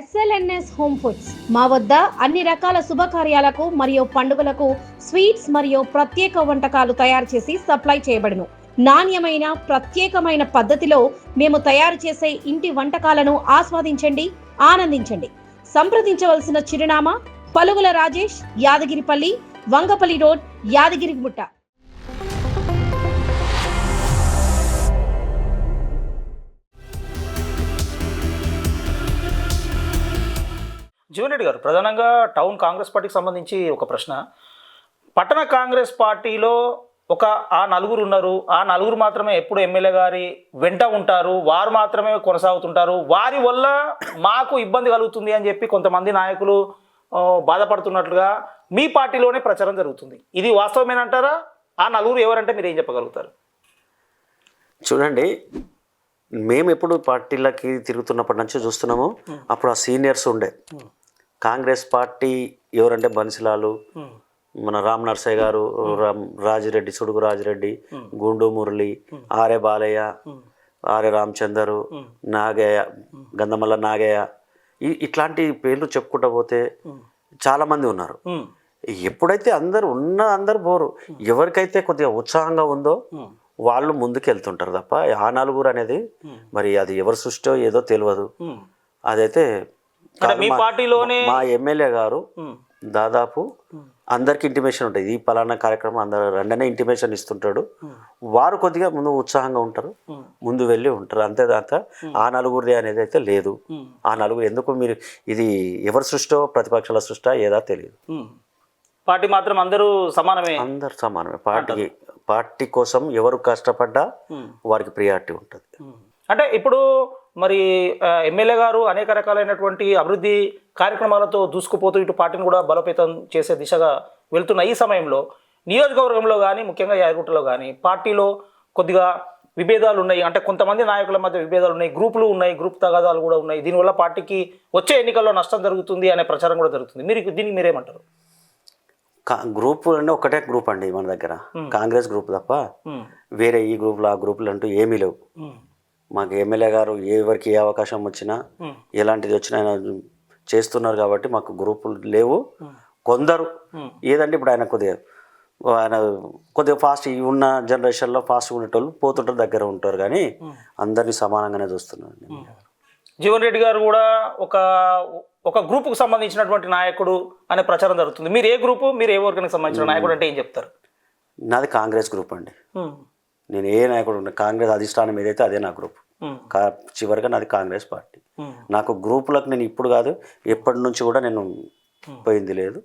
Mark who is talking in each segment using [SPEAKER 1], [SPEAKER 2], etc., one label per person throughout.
[SPEAKER 1] SLNS home foods మా వద్ద అన్ని రకాల శుభకార్యాలకు మరియు పండుగలకు స్వీట్స్ మరియు ప్రత్యేక వంటకాలు తయారు చేసి సప్లై చేయబడును. నాణ్యమైన ప్రత్యేకమైన పద్ధతిలో మేము తయారు చేసే ఇంటి వంటకాలను ఆస్వాదించండి ఆనందించండి. సంప్రదించవలసిన చిరునామా పలుగుల రాజేష్ యాదగిరిపల్లి వంగపల్లి రోడ్ యాదగిరిగుట్ట.
[SPEAKER 2] జీవన్ రెడ్డి గారు ప్రధానంగా టౌన్ కాంగ్రెస్ పార్టీకి సంబంధించి ఒక ప్రశ్న. పట్టణ కాంగ్రెస్ పార్టీలో ఒక ఆ నలుగురు ఉన్నారు. ఆ నలుగురు మాత్రమే ఎప్పుడు ఎమ్మెల్యే గారి వెంట ఉంటారు. వారు మాత్రమే కొనసాగుతుంటారు. వారి వల్ల మాకు ఇబ్బంది కలుగుతుంది అని చెప్పి కొంతమంది నాయకులు బాధపడుతున్నట్లుగా మీ పార్టీలోనే ప్రచారం జరుగుతుంది. ఇది వాస్తవమేనంటారా? ఆ నలుగురు ఎవరంటే మీరు ఏం చెప్పగలుగుతారు?
[SPEAKER 3] చూడండి మేము ఎప్పుడు పార్టీలకి తిరుగుతున్నప్పటి నుంచి చూస్తున్నాము. అప్పుడు ఆ సీనియర్స్ ఉండే. కాంగ్రెస్ పార్టీ ఎవరంటే బన్సిలాలు మన రామ్ నర్సయ్య గారు Rajireddy Sudugu Rajireddy Gundu Murali R A Balaiah R A Ramachandaru Nagaiah Gandhamalla Nagaiah ఇట్లాంటి పేర్లు చెప్పుకుంటా పోతే చాలా మంది ఉన్నారు. ఎప్పుడైతే అందరు ఉన్న అందరు పోరు ఎవరికైతే కొద్దిగా ఉత్సాహంగా ఉందో వాళ్ళు ముందుకు వెళ్తుంటారు తప్ప ఆ నలుగురు అనేది మరి అది ఎవరి సృష్టో ఏదో తెలియదు. అదైతే
[SPEAKER 2] మీ పార్టీలోనే
[SPEAKER 3] మా ఎమ్మెల్యే గారు దాదాపు అందరికి ఇంటిమేషన్ ఉంటుంది. ఈ పలానా కార్యక్రమం అందరు రెండనే ఇంటిమేషన్ ఇస్తుంటాడు. వారు కొద్దిగా ముందు ఉత్సాహంగా ఉంటారు. ముందు వెళ్ళి ఉంటారు. అంతే దాకా ఆ నలుగురిది అనేది అయితే లేదు. ఆ నలుగురు ఎందుకు మీరు ఇది ఎవరి సృష్టో ప్రతిపక్షాల సృష్టా ఏదా తెలియదు.
[SPEAKER 2] పార్టీ మాత్రం అందరూ సమానమే?
[SPEAKER 3] అందరు సమానమే. పార్టీకి పార్టీ కోసం ఎవరు కష్టపడ్డా. వారికి ప్రియారిటీ ఉంటుంది.
[SPEAKER 2] అంటే ఇప్పుడు మరి ఎమ్మెల్యే గారు అనేక రకాలైనటువంటి అభివృద్ధి కార్యక్రమాలతో దూసుకుపోతూ ఇటు పార్టీని కూడా బలోపేతం చేసే దిశగా వెళ్తున్న ఈ సమయంలో నియోజకవర్గంలో కానీ ముఖ్యంగా యాదగుట్టలో కానీ పార్టీలో కొద్దిగా విభేదాలు ఉన్నాయి. అంటే కొంతమంది నాయకుల మధ్య విభేదాలు ఉన్నాయి గ్రూపులు ఉన్నాయి గ్రూప్ తగాదాలు కూడా ఉన్నాయి. దీనివల్ల పార్టీకి వచ్చే ఎన్నికల్లో నష్టం జరుగుతుంది అనే ప్రచారం కూడా జరుగుతుంది. మీరు దీనికి మీరేమంటారు?
[SPEAKER 3] గ్రూప్ అంటే ఒకటే గ్రూప్ అండి మన దగ్గర. కాంగ్రెస్ గ్రూప్ తప్ప వేరే ఈ గ్రూపులు ఆ గ్రూపులు అంటూ ఏమీ లేవు. మాకు ఎమ్మెల్యే గారు ఎవరికి ఏ అవకాశం వచ్చినా ఎలాంటిది వచ్చినా ఆయన చేస్తున్నారు కాబట్టి మాకు గ్రూపులు లేవు. కొందరు. ఏదంటే ఇప్పుడు ఆయన కొద్దిగా ఆయన కొద్దిగా ఫాస్ట్ ఉన్న జనరేషన్లో ఫాస్ట్ ఉండేటోళ్ళు పోతుంటారు దగ్గర ఉంటారు కానీ అందరినీ సమానంగానే చూస్తున్నారు
[SPEAKER 2] జీవన్ రెడ్డి గారు కూడా ఒక ఒక గ్రూపుకు సంబంధించినటువంటి నాయకుడు అనే ప్రచారం జరుగుతుంది. మీరు ఏ గ్రూపు మీరు ఏ వర్గానికి సంబంధించిన నాయకుడు అంటే ఏం చెప్తారు?
[SPEAKER 3] నాది కాంగ్రెస్ గ్రూప్ అండి. నేను ఏ నాయకుడు కాంగ్రెస్ అధిష్టానం ఏదైతే అదే నా గ్రూప్. కా చివరిగా నాది కాంగ్రెస్ పార్టీ. నాకు గ్రూపులకు నేను ఇప్పుడు కాదు ఎప్పటి నుంచి కూడా నేను పోయింది లేదు.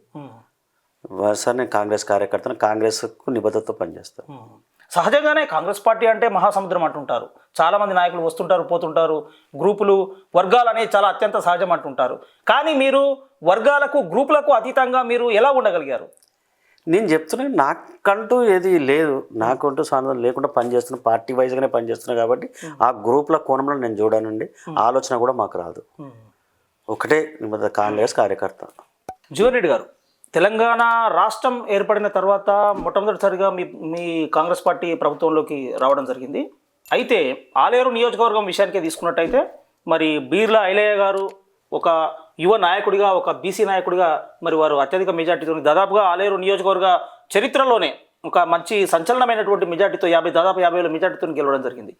[SPEAKER 3] సార్ నేను కాంగ్రెస్ కార్యకర్తను కాంగ్రెస్కు నిబద్ధతతో పనిచేస్తాను.
[SPEAKER 2] సహజంగానే కాంగ్రెస్ పార్టీ అంటే మహాసముద్రం అంటుంటారు. చాలా మంది నాయకులు వస్తుంటారు పోతుంటారు. గ్రూపులు వర్గాలు అనేవి చాలా అత్యంత సహజం అంటుంటారు. కానీ మీరు వర్గాలకు గ్రూపులకు అతీతంగా మీరు ఎలా ఉండగలిగారు?
[SPEAKER 3] నేను చెప్తున్నా నాకంటూ ఏది లేదు. నాకంటూ సాధన లేకుండా పనిచేస్తున్నా పార్టీ వైజ్గానే పనిచేస్తున్నా కాబట్టి ఆ గ్రూప్ల కోణంలో నేను చూడానండి. ఆలోచన కూడా మాకు రాదు. ఒకటే కాంగ్రెస్ కార్యకర్త.
[SPEAKER 2] జీవన్ రెడ్డి గారు తెలంగాణ రాష్ట్రం ఏర్పడిన తర్వాత మొట్టమొదటిసారిగా మీ మీ కాంగ్రెస్ పార్టీ ప్రభుత్వంలోకి రావడం జరిగింది. అయితే ఆలేరు నియోజకవర్గం విషయానికే తీసుకున్నట్టయితే మరి బీర్లా ఐలయ్య గారు ఒక యువ నాయకుడిగా ఒక బీసీ నాయకుడిగా మరి వారు అత్యధిక మెజార్టీతో దాదాపుగా ఆలేరు నియోజకవర్గ చరిత్రలోనే ఒక మంచి సంచలనమైనటువంటి మెజార్టీతో యాభై దాదాపు యాభై వేల మెజార్టీతో గెలవడం జరిగింది.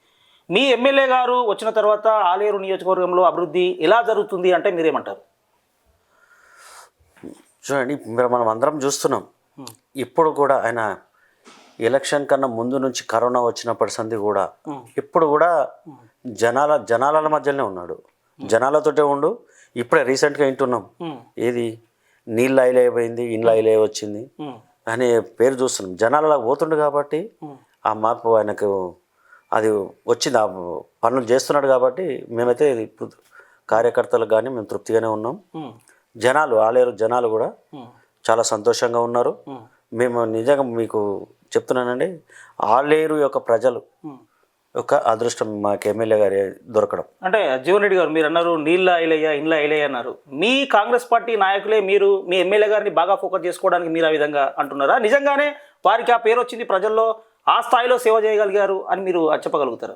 [SPEAKER 2] మీ ఎమ్మెల్యే గారు వచ్చిన తర్వాత ఆలేరు నియోజకవర్గంలో అభివృద్ధి ఎలా జరుగుతుంది అంటే మీరేమంటారు?
[SPEAKER 3] చూడండి మనం అందరం చూస్తున్నాం. ఇప్పుడు కూడా ఆయన ఎలక్షన్ కన్నా ముందు నుంచి కరోనా వచ్చినప్పటి సంది కూడా ఇప్పుడు కూడా జనాల జనాల మధ్యలోనే ఉన్నాడు. జనాలతోటే ఉండు ఇప్పుడే రీసెంట్గా వింటున్నాం. ఏది? నీళ్ళు అయిపోయింది ఇండ్లు అయిలే వచ్చింది అనే పేరు చూస్తున్నాం. జనాలలో పోతుండు కాబట్టి ఆ మార్పు ఆయనకు అది వచ్చింది. ఆ పనులు చేస్తున్నాడు కాబట్టి మేమైతే ఇప్పుడు కార్యకర్తలకు కానీ మేము తృప్తిగానే ఉన్నాం. జనాలు ఆలేరు జనాలు కూడా చాలా సంతోషంగా ఉన్నారు. మేము నిజంగా మీకు చెప్తున్నానండి. ఆలేరు యొక్క ప్రజలు యొక్క అదృష్టం మాకు ఎమ్మెల్యే గారి దొరకడం.
[SPEAKER 2] అంటే జీవన్ రెడ్డి గారు మీరు అన్నారు నీళ్ళ ఐలయ్య ఇండ్ల ఐలయ్య అన్నారు. మీ కాంగ్రెస్ పార్టీ నాయకులే మీరు మీ ఎమ్మెల్యే గారిని బాగా ఫోకస్ చేసుకోవడానికి మీరు ఆ విధంగా అంటున్నారా? నిజంగానే వారికి ఆ పేరు వచ్చింది ప్రజల్లో ఆ స్థాయిలో సేవ చేయగలిగారు అని మీరు చెప్పగలుగుతారా?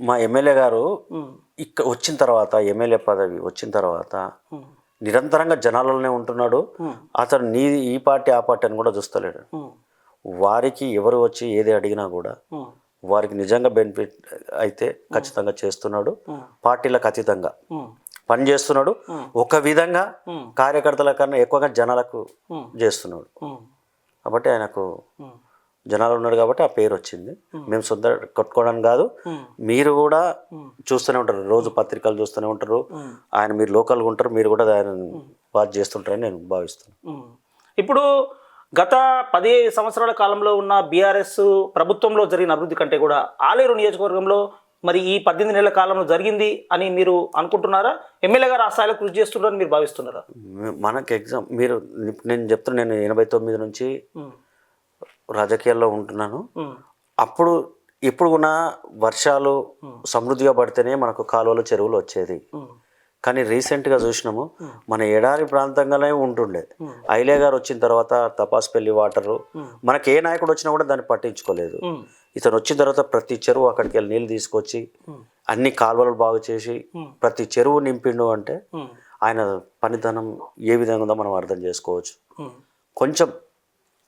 [SPEAKER 3] మా ఎమ్మెల్యే గారు ఇక్కడ వచ్చిన తర్వాత ఎమ్మెల్యే పదవి వచ్చిన తర్వాత నిరంతరంగా జనాలలోనే ఉంటున్నాడు. అతను నీ ఈ పార్టీ ఆ పార్టీ అని కూడా చూస్తలేడు. వారికి ఎవరు వచ్చి ఏది అడిగినా కూడా వారికి నిజంగా బెనిఫిట్ అయితే ఖచ్చితంగా చేస్తున్నాడు. పార్టీలకు అతీతంగా. పని చేస్తున్నాడు. ఒక విధంగా కార్యకర్తల కన్నా ఎక్కువగా జనాలకు చేస్తున్నాడు. కాబట్టి ఆయనకు జనాలు ఉన్నాడు కాబట్టి ఆ పేరు వచ్చింది. మేము. సొంత కొట్టుకోవడానికి కాదు. మీరు కూడా చూస్తూనే ఉంటారు. రోజు పత్రికలు చూస్తూనే ఉంటారు. ఆయన మీరు లోకల్గా ఉంటారు. మీరు కూడా ఆయన వాచ్ చేస్తుంటారని నేను భావిస్తున్నాను.
[SPEAKER 2] ఇప్పుడు గత పది సంవత్సరాల కాలంలో ఉన్న బీఆర్ఎస్ ప్రభుత్వంలో జరిగిన అభివృద్ధి కంటే కూడా ఆలేరు నియోజకవర్గంలో మరి ఈ పద్దెనిమిది నెలల కాలంలో జరిగింది అని మీరు అనుకుంటున్నారా? ఎమ్మెల్యే గారు ఆ స్థాయిలో కృషి చేస్తున్నారని మీరు భావిస్తున్నారా?
[SPEAKER 3] మనకి ఎగ్జామ్ మీరు నేను చెప్తున్నా నేను ఎనభై తొమ్మిది నుంచి రాజకీయాల్లో ఉంటున్నాను. అప్పుడు ఇప్పుడు కూడా వర్షాలు సమృద్ధిగా పడితేనే మనకు కాలువలు చెరువులు వచ్చేది. కానీ రీసెంట్గా చూసినాము మన ఎడారి ప్రాంతంగానే ఉంటుండే. ఐలే గారు వచ్చిన తర్వాత తపాస్పల్లి వాటరు మనకి ఏ నాయకుడు వచ్చినా కూడా దాన్ని పట్టించుకోలేదు. ఇతను వచ్చిన తర్వాత ప్రతి చెరువు అక్కడికి వెళ్ళి నీళ్ళు తీసుకొచ్చి అన్ని కాలువలు బాగు చేసి ప్రతి చెరువు నింపిండు అంటే ఆయన పనితనం ఏ విధంగా ఉందో మనం అర్థం చేసుకోవచ్చు. కొంచెం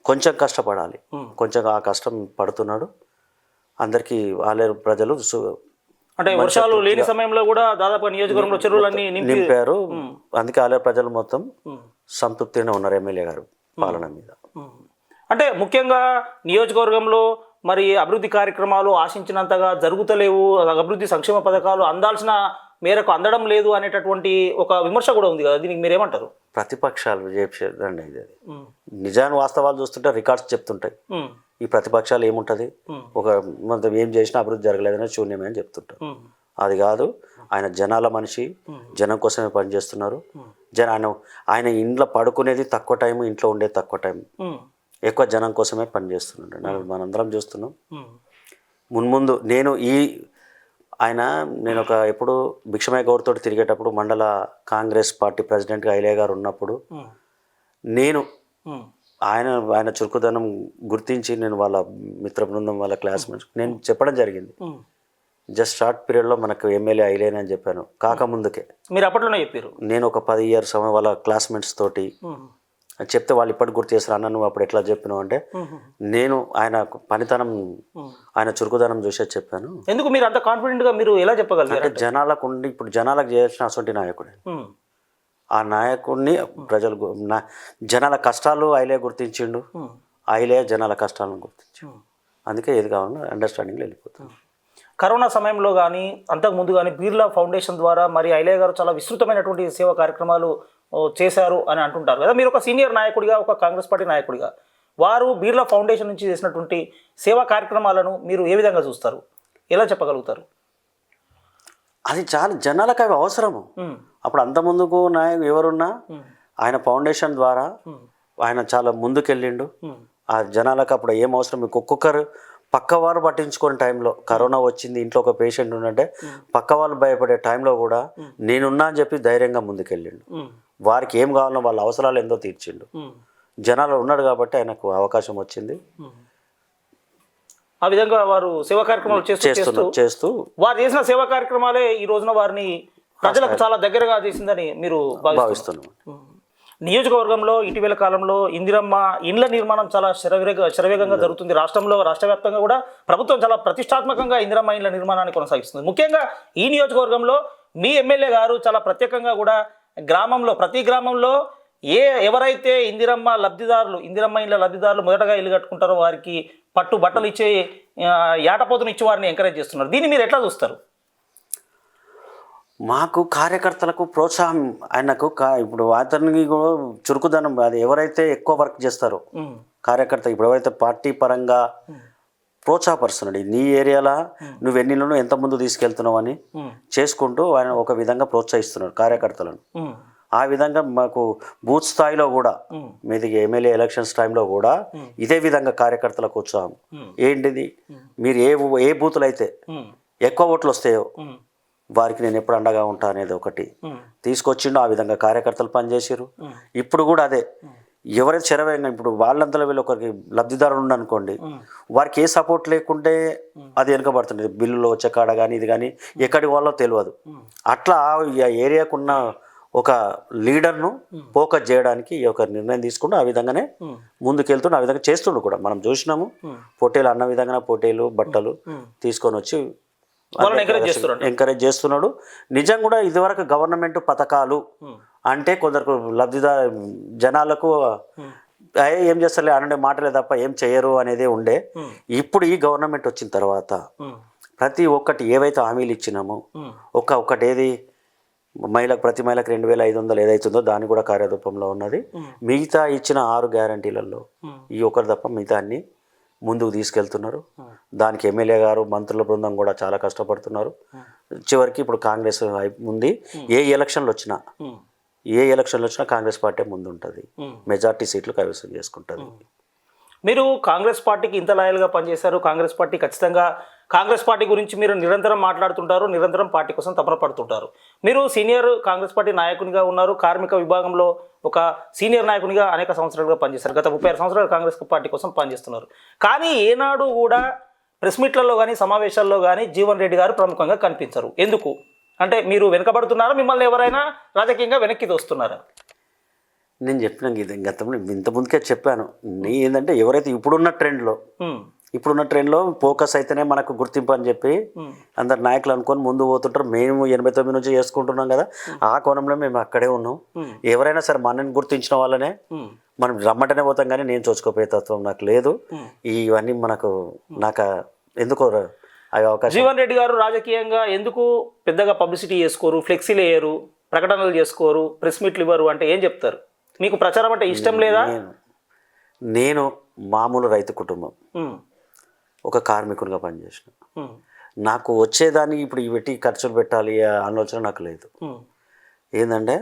[SPEAKER 3] కొంచెం కష్టపడాలి. కొంచెం ఆ కష్టం పడుతున్నాడు. అందరికీ ఆలేరు ప్రజలు సు-
[SPEAKER 2] అంటే వర్షాలు లేని సమయంలో కూడా దాదాపు నియోజకవర్గంలో చెరువులన్నీ నింపి
[SPEAKER 3] నింపారు. అందుకే ఆలేరు ప్రజలు మొత్తం సంతృప్తిగానే ఉన్నారు ఎమ్మెల్యే గారు పాలన మీద.
[SPEAKER 2] అంటే ముఖ్యంగా నియోజకవర్గంలో మరి అభివృద్ధి కార్యక్రమాలు ఆశించినంతగా జరుగుతలేవు అభివృద్ధి సంక్షేమ పథకాలు అందాల్సిన మేరకు అందడం లేదు అనేటటువంటి ఒక విమర్శ కూడా ఉంది కదా దీనికి మీరేమంటారు?
[SPEAKER 3] ప్రతిపక్షాలు ఇది.
[SPEAKER 2] ఉమ్,
[SPEAKER 3] నిజాన్ని వాస్తవాలు చూస్తుంటే రికార్డ్స్ చెప్తుంటాయి. ఈ ప్రతిపక్షాలు ఏముంటుంది. ఒక మనం ఏం చేసినా అభివృద్ధి జరగలేదని శూన్యమే అని చెప్తుంటారు. అది కాదు ఆయన జనాల మనిషి జనం కోసమే పనిచేస్తున్నారు. జన ఆయన ఆయన ఇంట్లో పడుకునేది తక్కువ టైం ఇంట్లో ఉండేది తక్కువ టైం. ఎక్కువ జనం కోసమే పనిచేస్తున్నాడు మనందరం చూస్తున్నాం. మున్ముందు నేను ఈ ఆయన నేను ఒక ఎప్పుడు భిక్షమయ్య గౌడ్తో తిరిగేటప్పుడు మండల కాంగ్రెస్ పార్టీ ప్రెసిడెంట్గా ఐలే గారు ఉన్నప్పుడు నేను ఆయన ఆయన చురుకుదనం గుర్తించి నేను వాళ్ళ మిత్ర బృందం వాళ్ళ క్లాస్మేట్స్ నేను చెప్పడం జరిగింది. జస్ట్ షార్ట్ పీరియడ్లో మనకు ఎమ్మెల్యే అయిలేని అని చెప్పాను. కాక ముందుకే.
[SPEAKER 2] మీరు అప్పట్లోనే చెప్పారు.
[SPEAKER 3] నేను ఒక పది ఇయర్స్ వాళ్ళ క్లాస్మేట్స్ తోటి చెప్తే వాళ్ళు ఇప్పటికి గుర్తు చేస్తారు అన్న నువ్వు అప్పుడు ఎట్లా చెప్పినావు? అంటే నేను ఆయన పనితనం. ఆయన చురుకుదనం చూసే చెప్పాను.
[SPEAKER 2] ఎందుకు మీరు అంత కాన్ఫిడెంట్గా మీరు ఎలా చెప్పగలిగారు
[SPEAKER 3] అంటే జనాలకు ఉండి ఇప్పుడు జనాలకు చేయాల్సిన అసొంటి నాయకుడే. ఆ నాయకుడిని ప్రజలు జనాల కష్టాలు ఐలే గుర్తించిండు. ఐలే జనాల కష్టాలను గుర్తించిండు.
[SPEAKER 2] ఉమ్.
[SPEAKER 3] అందుకే ఏది కావాలన్నా అండర్స్టాండింగ్లో వెళ్ళిపోతుంది
[SPEAKER 2] కరోనా సమయంలో కానీ అంతకు ముందు కానీ బిర్లా ఫౌండేషన్ ద్వారా మరి ఐలయ్య గారు చాలా విస్తృతమైనటువంటి సేవా కార్యక్రమాలు చేశారు అని అంటుంటారు కదా. మీరు ఒక సీనియర్ నాయకుడిగా ఒక కాంగ్రెస్ పార్టీ నాయకుడిగా వారు బిర్లా ఫౌండేషన్ నుంచి చేసినటువంటి సేవా కార్యక్రమాలను మీరు ఏ విధంగా చూస్తారు? ఎలా చెప్పగలుగుతారు?
[SPEAKER 3] అది చాలా జనాలకు అవి అవసరము అప్పుడు అంత ముందుకు నాయకు ఎవరున్నా ఆయన ఫౌండేషన్ ద్వారా ఆయన చాలా ముందుకెళ్ళిండు. ఆ జనాలకు అప్పుడు ఏం అవసరం? మీకు ఒక్కొక్కరు పక్క వారు పట్టించుకునే టైంలో కరోనా వచ్చింది ఇంట్లో ఒక పేషెంట్ ఉన్నంటే పక్క వాళ్ళు భయపడే టైంలో కూడా నేనున్నా అని చెప్పి ధైర్యంగా ముందుకెళ్ళిండు. వారికి ఏం కావాలో వాళ్ళ అవసరాలు ఎంతో తీర్చిండు. జనాలు ఉన్నాడు కాబట్టి ఆయనకు అవకాశం వచ్చింది.
[SPEAKER 2] ఆ విధంగా వారు సేవా కార్యక్రమాలు చేస్తూ
[SPEAKER 3] చేస్తూ
[SPEAKER 2] వారు చేసిన సేవా కార్యక్రమాలే ఈ రోజున వారిని ప్రజలకు చాలా దగ్గరగా చేసిందని మీరు భావిస్తున్నారు.
[SPEAKER 3] భావిస్తున్నాం.
[SPEAKER 2] నియోజకవర్గంలో ఇటీవల కాలంలో ఇందిరమ్మ ఇండ్ల నిర్మాణం చాలా శరవేగ శరవేగంగా జరుగుతుంది. రాష్ట్రంలో రాష్ట్ర వ్యాప్తంగా కూడా ప్రభుత్వం చాలా ప్రతిష్టాత్మకంగా ఇందిరమ్మ ఇండ్ల నిర్మాణాన్ని కొనసాగిస్తుంది. ముఖ్యంగా ఈ నియోజకవర్గంలో మీ ఎమ్మెల్యే గారు చాలా ప్రత్యేకంగా కూడా గ్రామంలో ప్రతి గ్రామంలో ఏ ఎవరైతే ఇందిరమ్మ లబ్ధిదారులు ఇందిరమ్మ ఇండ్ల లబ్ధిదారులు మొదటగా ఇల్లు కట్టుకుంటారో వారికి పట్టు బట్టలు ఇచ్చే ఏటపోతును ఇచ్చి వారిని ఎంకరేజ్ చేస్తున్నారు. దీన్ని మీరు ఎట్లా చూస్తారు?
[SPEAKER 3] మాకు కార్యకర్తలకు ప్రోత్సాహం ఆయనకు ఇప్పుడు అతనికి కూడా చురుకుదనం అది ఎవరైతే ఎక్కువ వర్క్ చేస్తారో కార్యకర్త ఇప్పుడు ఎవరైతే పార్టీ పరంగా ప్రోత్సాహపరుస్తున్నాడు నీ ఏరియాలో నువ్వు ఎన్నిలను ఎంత ముందు తీసుకెళ్తున్నావు అని చేసుకుంటూ ఆయన ఒక విధంగా ప్రోత్సహిస్తున్నాడు కార్యకర్తలను. ఆ విధంగా మాకు బూత్ స్థాయిలో కూడా మీది ఎమ్మెల్యే ఎలక్షన్స్ టైంలో కూడా ఇదే విధంగా కార్యకర్తలకు
[SPEAKER 2] ఉమ్.
[SPEAKER 3] ఏంటిది? మీరు ఏ ఏ బూతులు అయితే ఎక్కువ ఓట్లు వస్తాయో వారికి నేను ఎప్పుడు అండగా ఉంటా అనేది ఒకటి. తీసుకొచ్చిండు ఆ విధంగా కార్యకర్తలు పనిచేసారు. ఇప్పుడు కూడా అదే. ఎవరైతే శరవేగంగా ఇప్పుడు వాళ్ళంతలో వీళ్ళు ఒకరికి లబ్ధిదారులు ఉండనుకోండి వారికి ఏ సపోర్ట్ లేకుంటే అది వెనుకబడుతుంది. బిల్లులో వచ్చే కాడ కానీ ఇది కానీ ఎక్కడి వాళ్ళో తెలియదు. అట్లా ఆ ఏరియాకున్న ఒక లీడర్ను ఫోకస్ చేయడానికి యొక్క నిర్ణయం తీసుకుంటూ ఆ విధంగానే ముందుకెళ్తుండు ఆ విధంగా చేస్తుండు కూడా. మనం చూసినాము పోటీలు అన్న విధంగా పోటీలు బట్టలు తీసుకొని వచ్చి. ఎంకరేజ్ చేస్తున్నాడు నిజం కూడా ఇదివరకు గవర్నమెంట్ పథకాలు అంటే కొందరు లబ్ధిదా జనాలకు "అయ్యే, ఏం చేస్తారులే అనే మాటలే తప్ప ఏం చేయరు అనేది ఉండే. ఇప్పుడు ఈ గవర్నమెంట్ వచ్చిన తర్వాత ప్రతి ఒక్కటి ఏవైతే హామీలు ఇచ్చినామో ఒక్క ఒక్కటి ఏది మహిళకు ప్రతి మహిళకు రెండు వేల ఐదు వందలు ఏదైతుందో దాని కూడా కార్యరూపంలో ఉన్నది. మిగతా ఇచ్చిన ఆరు గ్యారంటీలలో ఈ ఒక్కరు తప్ప మిగతా అన్ని ముందుకు తీసుకెళ్తున్నారు. దానికి ఎమ్మెల్యే గారు మంత్రుల బృందం కూడా చాలా కష్టపడుతున్నారు. చివరికి ఇప్పుడు కాంగ్రెస్ ఉంది. ఏ ఎలక్షన్లు వచ్చినా ఏ ఎలక్షన్లు వచ్చినా కాంగ్రెస్ పార్టీ ముందు ఉంటుంది మెజార్టీ సీట్లు కైవసం చేసుకుంటుంది.
[SPEAKER 2] మీరు కాంగ్రెస్ పార్టీకి ఇంత లాయల్గా పనిచేశారు. కాంగ్రెస్ పార్టీ ఖచ్చితంగా కాంగ్రెస్ పార్టీ గురించి మీరు నిరంతరం మాట్లాడుతుంటారు నిరంతరం పార్టీ కోసం తపన పడుతుంటారు. మీరు సీనియర్ కాంగ్రెస్ పార్టీ నాయకునిగా ఉన్నారు కార్మిక విభాగంలో ఒక సీనియర్ నాయకునిగా అనేక సంవత్సరాలుగా పనిచేశారు. గత ముప్పై ఆరు సంవత్సరాలు కాంగ్రెస్ పార్టీ కోసం పనిచేస్తున్నారు. కానీ ఏనాడు కూడా ప్రెస్ మీట్లలో కానీ సమావేశాల్లో కానీ జీవన్ రెడ్డి గారు ప్రముఖంగా కనిపించరు. ఎందుకు? అంటే మీరు వెనుకబడుతున్నారా మిమ్మల్ని ఎవరైనా రాజకీయంగా వెనక్కి తోస్తున్నారా
[SPEAKER 3] నేను చెప్పిన ఇది గతంలో ఇంత ముందుకే చెప్పాను. నీ ఏంటంటే ఎవరైతే ఇప్పుడున్న ట్రెండ్లో ఇప్పుడున్న ట్రెండ్లో ఫోకస్ అయితేనే మనకు గుర్తింపు అని చెప్పి అందరు నాయకులు అనుకొని ముందు పోతుంటారు. మేము ఎనభై తొమ్మిది నుంచి చేసుకుంటున్నాం కదా. ఆ కోణంలో మేము అక్కడే ఉన్నాం. ఎవరైనా సరే మనని గుర్తించిన వాళ్ళనే మనం రమ్మంటేనే పోతాం కానీ నేను చోచుకోపోయే తత్వం నాకు లేదు. ఇవన్నీ మనకు నాకు ఎందుకో అవి అవకాశం.
[SPEAKER 2] జీవన్ రెడ్డి గారు రాజకీయంగా ఎందుకు పెద్దగా పబ్లిసిటీ చేసుకోరు ఫ్లెక్సీలు వేయరు ప్రకటనలు చేసుకోరు ప్రెస్ మీట్లు ఇవ్వరు అంటే ఏం చెప్తారు? మీకు ప్రచారం అంటే ఇష్టం లేదా?
[SPEAKER 3] నేను మామూలు రైతు కుటుంబం. ఒక కార్మికునిగా పనిచేసిన. నాకు వచ్చేదానికి ఇప్పుడు పెట్టి ఖర్చులు పెట్టాలి ఆలోచన నాకు లేదు. ఏంటంటే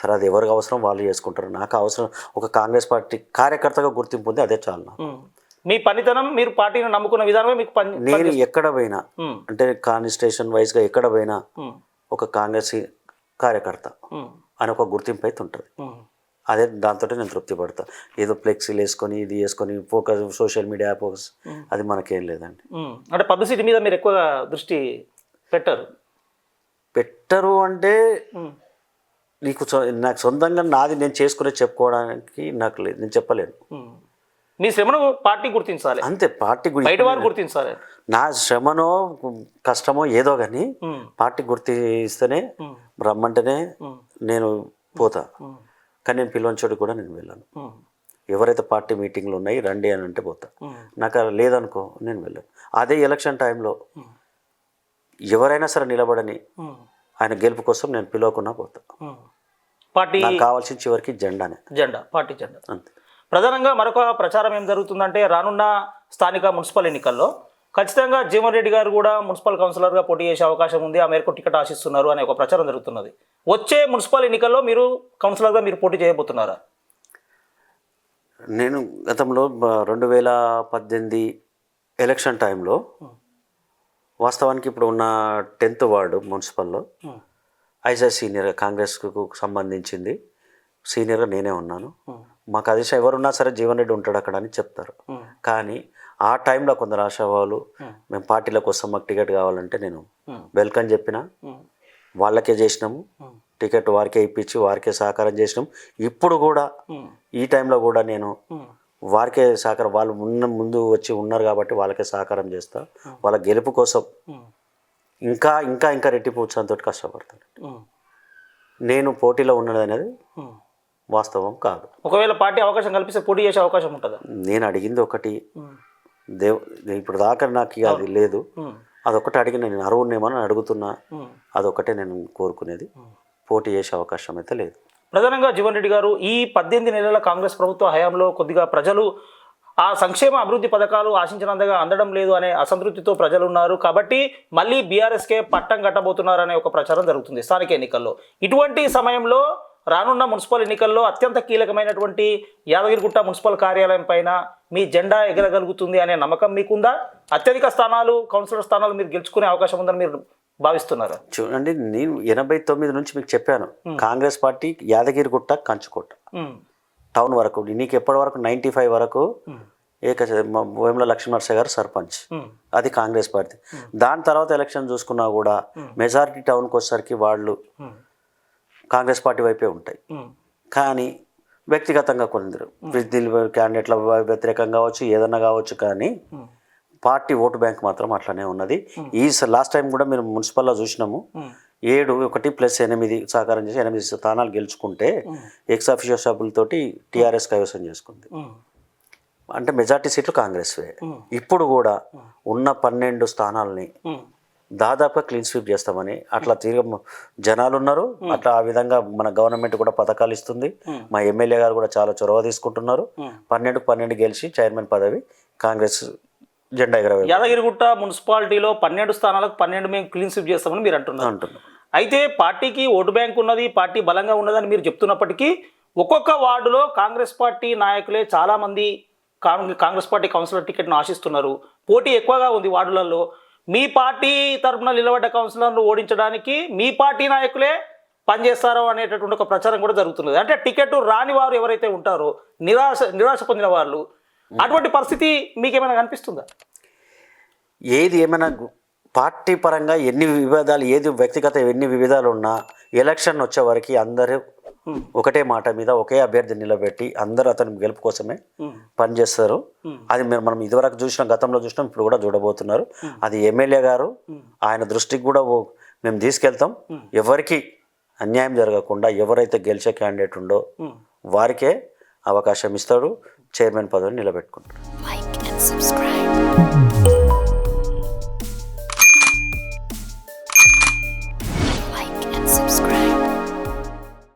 [SPEAKER 3] సరే అది ఎవరికి అవసరం వాళ్ళు చేసుకుంటారు. నాకు అవసరం ఒక కాంగ్రెస్ పార్టీ కార్యకర్తగా గుర్తింపు ఉంది అదే చాలు.
[SPEAKER 2] మీ పనితనం మీరు పార్టీని నమ్ముకున్న విధానమే మీకు పని
[SPEAKER 3] నేను ఎక్కడ పోయినా అంటే కాన్స్టిట్యూషన్ వైజ్గా ఎక్కడ పోయినా ఒక కాంగ్రెస్ కార్యకర్త అని ఒక గుర్తింపు అయితే ఉంటుంది. అదే దాంతో నేను తృప్తి పడతా. ఏదో ఫ్లెక్సీలు వేసుకొని ఇది వేసుకొని ఫోకస్ సోషల్ మీడియా ఫోకస్ అది మనకేం లేదండి.
[SPEAKER 2] అంటే పబ్లిసిటీ మీద మీరు ఎక్కువగా దృష్టి పెట్టరు?
[SPEAKER 3] పెట్టరు అంటే నీకు నాకు సొంతంగా నాది నేను చేసుకునే చెప్పుకోవడానికి నాకు లేదు నేను చెప్పలేను.
[SPEAKER 2] మీ శ్రమను పార్టీ గుర్తించాలి.
[SPEAKER 3] అంతే పార్టీ
[SPEAKER 2] బయట వారు గుర్తించాలి.
[SPEAKER 3] నా శ్రమనో కష్టమో ఏదో కానీ పార్టీ గుర్తిస్తేనే రమ్మంటేనే నేను పోతా. కానీ నేను పిల్లల చోటు కూడా నేను వెళ్ళాను. ఎవరైతే పార్టీ మీటింగ్లు ఉన్నాయి రండి అని అంటే పోతా. నాకు లేదనుకో నేను వెళ్ళాను. అదే ఎలక్షన్ టైంలో ఎవరైనా సరే నిలబడని ఆయన గెలుపు కోసం నేను పిలవకుండా పోతా.
[SPEAKER 2] పార్టీ
[SPEAKER 3] నాకు కావాల్సిన చివరికి జెండానే
[SPEAKER 2] జెండా పార్టీ జెండా.
[SPEAKER 3] అంతే.
[SPEAKER 2] ప్రధానంగా మరొక ప్రచారం ఏం జరుగుతుందంటే రానున్న స్థానిక మున్సిపల్ ఎన్నికల్లో ఖచ్చితంగా జీవన్ రెడ్డి గారు కూడా మున్సిపల్ కౌన్సిలర్గా పోటీ చేసే అవకాశం ఉంది. ఆ మేరకు టికెట్ ఆశిస్తున్నారు అనే ఒక ప్రచారం జరుగుతున్నది. వచ్చే మున్సిపల్ ఎన్నికల్లో మీరు కౌన్సిలర్గా మీరు పోటీ చేయబోతున్నారా?
[SPEAKER 3] నేను గతంలో రెండు వేల పద్దెనిమిది ఎలక్షన్ టైంలో వాస్తవానికి ఇప్పుడు ఉన్న టెన్త్ వార్డు మున్సిపల్లో ఐజా సీనియర్ కాంగ్రెస్కు సంబంధించింది. సీనియర్గా నేనే ఉన్నాను. మాకు అది ఎవరున్నా సరే జీవన్ రెడ్డి ఉంటాడు అక్కడ అని చెప్తారు. కానీ ఆ టైంలో కొందరు ఆశావాళ్ళు. మేము పార్టీలకు వస్తాం మాకు టికెట్ కావాలంటే నేను వెల్కమ్ చెప్పిన వాళ్ళకే చేసినాము. టికెట్ వారికే ఇప్పించి వారికే సహకారం చేసినాం ఇప్పుడు కూడా ఈ టైంలో కూడా నేను వారికే సహకారం వాళ్ళు ఉన్న ముందు వచ్చి ఉన్నారు కాబట్టి వాళ్ళకే సహకారం చేస్తా. వాళ్ళ గెలుపు కోసం ఇంకా ఇంకా ఇంకా రెట్టింపు ఉత్సాహంతో కష్టపడతాను. నేను పోటీలో ఉన్నది అనేది. వాస్తవం కాదు.
[SPEAKER 2] ఒకవేళ పార్టీ అవకాశం కల్పిస్తే పోటీ చేసే అవకాశం ఉంటుందా?
[SPEAKER 3] నేను అడిగింది ఒకటి. దేవ్ ఇప్పుడు దాకా నాకు అది లేదు. అదొకటి అడిగిన నేను అరువునేమో అని అడుగుతున్నా. అదొకటే నేను కోరుకునేది. పోటీ చేసే అవకాశం అయితే లేదు.
[SPEAKER 2] ప్రధానంగా జీవన్ రెడ్డి గారు ఈ పద్దెనిమిది నెలల కాంగ్రెస్ ప్రభుత్వ హయాంలో కొద్దిగా ప్రజలు ఆ సంక్షేమ అభివృద్ధి పథకాలు ఆశించినంతగా అందడం లేదు అనే అసంతృప్తితో ప్రజలు ఉన్నారు కాబట్టి మళ్ళీ బీఆర్ఎస్కే పట్టం కట్టబోతున్నారనే ఒక ప్రచారం జరుగుతుంది స్థానిక ఎన్నికల్లో. ఇటువంటి సమయంలో రానున్న మున్సిపల్ ఎన్నికల్లో అత్యంత కీలకమైనటువంటి యాదగిరిగుట్ట మున్సిపల్ కార్యాలయం పైన మీ జెండా ఎగరగలుగుతుంది అనే నమ్మకం మీకుందా? అత్యధిక స్థానాలు కౌన్సిలర్ స్థానాలు మీరు గెలుచుకునే అవకాశం ఉందని మీరు భావిస్తున్నారా?
[SPEAKER 3] చూడండి నేను ఎనభై తొమ్మిది నుంచి మీకు చెప్పాను. కాంగ్రెస్ పార్టీ యాదగిరిగుట్ట కంచుకోట. టౌన్ వరకు నీకు ఎప్పటి వరకు నైంటీ ఫైవ్ వరకు ఏక వేముల లక్ష్మీనరస గారు సర్పంచ్. అది కాంగ్రెస్ పార్టీ. దాని తర్వాత ఎలక్షన్ చూసుకున్నా కూడా మెజారిటీ టౌన్కి వచ్చేసరికి వాళ్ళు కాంగ్రెస్ పార్టీ వైపే ఉంటాయి. కానీ వ్యక్తిగతంగా కొందరు దీని క్యాండిడేట్ల వ్యతిరేకంగా కావచ్చు ఏదన్నా కావచ్చు కానీ పార్టీ ఓటు బ్యాంక్ మాత్రం అట్లానే ఉన్నది. ఈ లాస్ట్ టైం కూడా మేము మున్సిపల్లో చూసినాము. ఏడు ఒకటి ప్లస్ ఎనిమిది సహకారం చేసి ఎనిమిది స్థానాలు గెలుచుకుంటే ఎక్స్ అఫిషియల్ సభ్యులతోటి టీఆర్ఎస్ కైవసం చేసుకుంది. అంటే మెజార్టీ సీట్లు కాంగ్రెస్వే. ఇప్పుడు కూడా ఉన్న పన్నెండు స్థానాలని దాదాపుగా క్లీన్ స్వీప్ చేస్తామని. అట్లా తిరిగి జనాలు ఉన్నారు అట్లా ఆ విధంగా మన గవర్నమెంట్ కూడా పథకాలు ఇస్తుంది. మా ఎమ్మెల్యే గారు కూడా చాలా చొరవ తీసుకుంటున్నారు. పన్నెండు పన్నెండు గెలిచి చైర్మన్ పదవి కాంగ్రెస్ జెండా ఎగరవే
[SPEAKER 2] యాదగిరిగుట్ట మున్సిపాలిటీలో పన్నెండు స్థానాలకు పన్నెండు మేము క్లీన్ స్వీప్ చేస్తామని మీరు అంటున్నారు.
[SPEAKER 3] అంటున్నాం
[SPEAKER 2] అయితే పార్టీకి ఓటు బ్యాంక్ ఉన్నది పార్టీ బలంగా ఉన్నదని మీరు చెప్తున్నప్పటికీ ఒక్కొక్క వార్డులో కాంగ్రెస్ పార్టీ నాయకులే చాలా మంది కాంగ్- కాంగ్రెస్ పార్టీ కౌన్సిలర్ టికెట్ను ఆశిస్తున్నారు. పోటీ ఎక్కువగా ఉంది వార్డులలో. మీ పార్టీ తరఫున నిలబడ్డ కౌన్సిలర్ను ఓడించడానికి మీ పార్టీ నాయకులే పనిచేస్తారో అనేటటువంటి ఒక ప్రచారం కూడా జరుగుతున్నది. అంటే టికెట్ రాని వారు ఎవరైతే ఉంటారో నిరాశ నిరాశ పొందిన వాళ్ళు అటువంటి పరిస్థితి మీకేమైనా కనిపిస్తుందా?
[SPEAKER 3] ఏది ఏమైనా పార్టీ పరంగా ఎన్ని విభేదాలు ఏది వ్యక్తిగత ఎన్ని విభేదాలు ఉన్నా ఎలక్షన్ వచ్చే వరకు అందరూ ఒకటే మాట మీద ఒకే అభ్యర్థి నిలబెట్టి అందరూ అతని గెలుపు కోసమే పనిచేస్తారు అది మేము మనం ఇదివరకు చూసినాం గతంలో చూసినాం ఇప్పుడు కూడా చూడబోతున్నారు. అది ఎమ్మెల్యే గారు ఆయన దృష్టికి కూడా ఓ- మేము తీసుకెళ్తాం. ఎవరికి అన్యాయం జరగకుండా ఎవరైతే గెలిచే క్యాండిడేట్ ఉండో వారికే అవకాశం ఇస్తాడు చైర్మన్ పదవిని
[SPEAKER 4] subscribe.